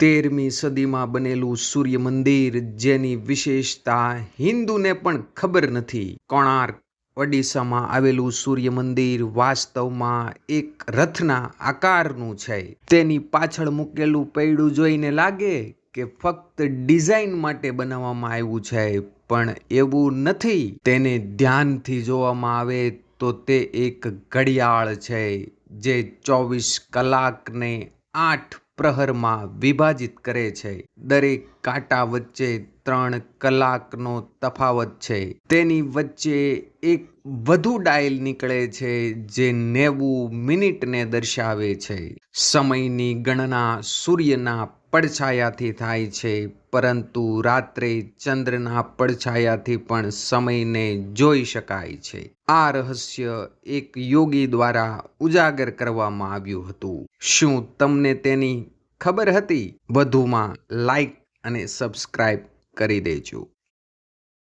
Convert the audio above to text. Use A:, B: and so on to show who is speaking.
A: તેરમી સદીમાં બનેલું સૂર્ય મંદિર જેની વિશેષતા હિન્દુને પણ ખબર નથી. કોણાર્ક, ઓડિશામાં આવેલું સૂર્ય મંદિર વાસ્તવમાં એક રથના આકારનું છે. તેની પાછળ મૂકેલું પૈડું જોઈને લાગે કે ફક્ત ડિઝાઇન માટે બનાવવામાં આવ્યું છે, પણ એવું નથી. તેને ધ્યાનથી જોવામાં આવે તો તે એક ઘડિયાળ છે, જે ચોવીસ કલાકને આઠ પ્રહરમાં વિભાજિત કરે છે. દરેક કાંટા વચ્ચે ત્રણ કલાકનો તફાવત છે. તેની વચ્ચે એક વધુ ડાયલ નીકળે છે જે નેવું મિનિટને દર્શાવે છે. સમયની ગણના સૂર્યના પડછાયાથી થાય છે, પરંતુ રાત્રે ચંદ્રના પડછાયાથી પણ સમયને જોઈ શકાય છે. આ રહસ્ય એક યોગી દ્વારા ઉજાગર કરવામાં આવ્યું હતું. શું તમને તેની ખબર હતી? વધુમાં લાઈક અને સબસ્ક્રાઇબ કરી દેજો.